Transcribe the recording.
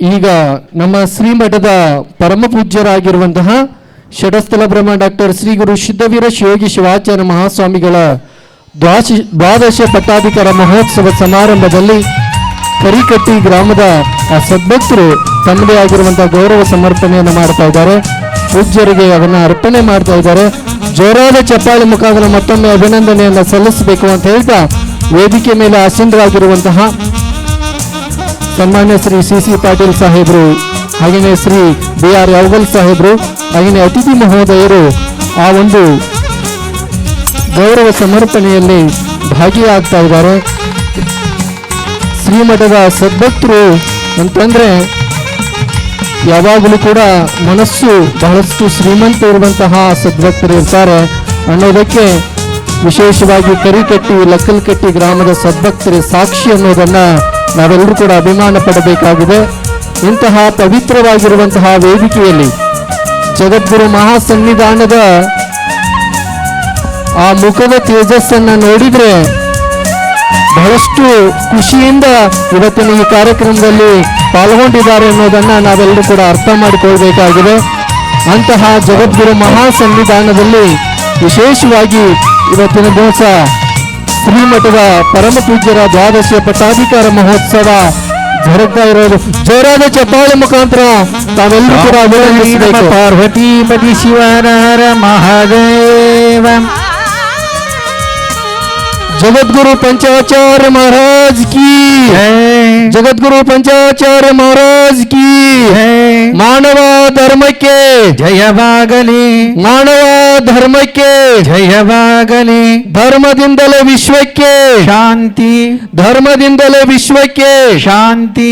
ಈಗ ನಮ್ಮ ಶ್ರೀಮಠದ ಪರಮ ಪೂಜ್ಯರಾಗಿರುವಂತಹ ಷಡಸ್ಥಲ ಬ್ರಹ್ಮ ಡಾಕ್ಟರ್ ಶ್ರೀ ಗುರು ಸಿದ್ಧವೀರ ಶಿವಯೋಗಿ ಶಿವಾಚಾರ್ಯ ಮಹಾಸ್ವಾಮಿಗಳ ದ್ವಾಶ ದ್ವಾದಶ ಪಟ್ಟಾಧಿಕಾರ ಮಹೋತ್ಸವ ಸಮಾರಂಭದಲ್ಲಿ ಕರಿಕಟ್ಟಿ ಗ್ರಾಮದ ಆ ಸದ್ಭಕ್ತರು ತಮ್ಮದೇ ಆಗಿರುವಂತಹ ಗೌರವ ಸಮರ್ಪಣೆಯನ್ನು ಮಾಡ್ತಾ ಇದ್ದಾರೆ. ಪೂಜ್ಯರಿಗೆ ಅದನ್ನ ಅರ್ಪಣೆ ಮಾಡ್ತಾ ಇದ್ದಾರೆ. ಜೋರಾದ ಚಪ್ಪಾಳೆ ಮುಖಾಂತರ ಮತ್ತೊಮ್ಮೆ ಅಭಿನಂದನೆಯನ್ನು ಸಲ್ಲಿಸಬೇಕು ಅಂತ ಹೇಳ್ತಾ ವೇದಿಕೆ ಮೇಲೆ ಆಸೀನರಾಗಿರುವಂತಹ ಸನ್ಮಾನ್ಯ ಶ್ರೀ ಸಿ ಸಿ ಪಾಟೀಲ್ ಸಾಹೇಬರು, ಹಾಗೆಯೇ ಶ್ರೀ ಬಿ ಆರ್ ಯಾವಗಲ್ ಸಾಹೇಬರು, ಹಾಗೆಯೇ ಅತಿಥಿ ಮಹೋದಯರು, ಆ ಒಂದು ಗೌರವ ಸಮರ್ಪಣೆಯಲ್ಲಿ ಭಾಗಿಯಾಗ್ತಾ ಇದ್ದಾರೆ. ಶ್ರೀಮಠದ ಸದ್ಭಕ್ತರು ಅಂತಂದ್ರೆ ಯಾವಾಗಲೂ ಕೂಡ ಮನಸ್ಸು ಬಹಳಷ್ಟು ಶ್ರೀಮಂತ ಇರುವಂತಹ ಸದ್ಭಕ್ತರು ಇರ್ತಾರೆ. ಅನ್ನೋದಕ್ಕೆ ವಿಶೇಷವಾಗಿ ಕರಿಕಟ್ಟಿ, ಲಕ್ಕಲ್ಕಟ್ಟಿ ಗ್ರಾಮದ ಸದ್ಭಕ್ತರ ಸಾಕ್ಷಿ ಅನ್ನೋದನ್ನ ನಾವೆಲ್ಲರೂ ಕೂಡ ಅಭಿಮಾನ ಪಡಬೇಕಾಗಿದೆ. ಇಂತಹ ಪವಿತ್ರವಾಗಿರುವಂತಹ ವೇದಿಕೆಯಲ್ಲಿ ಜಗದ್ಗುರು ಮಹಾಸನ್ನಿಧಾನದ ಆ ಮುಖದ ತೇಜಸ್ಸನ್ನ ನೋಡಿದ್ರೆ ಬಹಳಷ್ಟು ಖುಷಿಯಿಂದ ಇವತ್ತಿನ ಈ ಕಾರ್ಯಕ್ರಮದಲ್ಲಿ ಪಾಲ್ಗೊಂಡಿದ್ದಾರೆ ಅನ್ನೋದನ್ನ ನಾವೆಲ್ಲರೂ ಕೂಡ ಅರ್ಥ ಮಾಡಿಕೊಳ್ಬೇಕಾಗಿದೆ. ಅಂತಹ ಜಗದ್ಗುರು ಮಹಾ ಸನ್ನಿಧಾನದಲ್ಲಿ ವಿಶೇಷವಾಗಿ ಇವತ್ತಿನ ದಿವಸ ಶ್ರೀಮಠದ ಪರಮ ಪೂಜ್ಯರ ದ್ವಾದಶ ಪಟ್ಟಾಧಿಕಾರ ಮಹೋತ್ಸವ ಜರುಗ್ತಾ ಇರೋದು. ಜೋರಾದ ಚಪ್ಪಾಳೆ ಮುಖಾಂತರ ತಾವೆಲ್ಲರೂ ಕೂಡ ಅಭಿನಂದಿಸಬೇಕು ಪಾರ್ವತೀಪತಿ ಶಿವನರ ಮಹಾದೇವ. ಜಗದ್ಗುರು ಪಂಚಾಚಾರ್ಯ ಮಹಾರಾಜ್ ಕಿ. ಜಗದ್ಗುರು ಪಂಚಾಚಾರ್ಯ ಮಹಾರಾಜ್ ಕಿ ಮಾನವ ಧರ್ಮಕ್ಕೆ ಜಯವಾಗಲಿ ಮಾನವ ಧರ್ಮಕ್ಕೆ ಜಯವಾಗಲಿ ಧರ್ಮದಿಂದಲೇ ವಿಶ್ವಕ್ಕೆ ಶಾಂತಿ ಧರ್ಮದಿಂದಲೇ ವಿಶ್ವಕ್ಕೆ ಶಾಂತಿ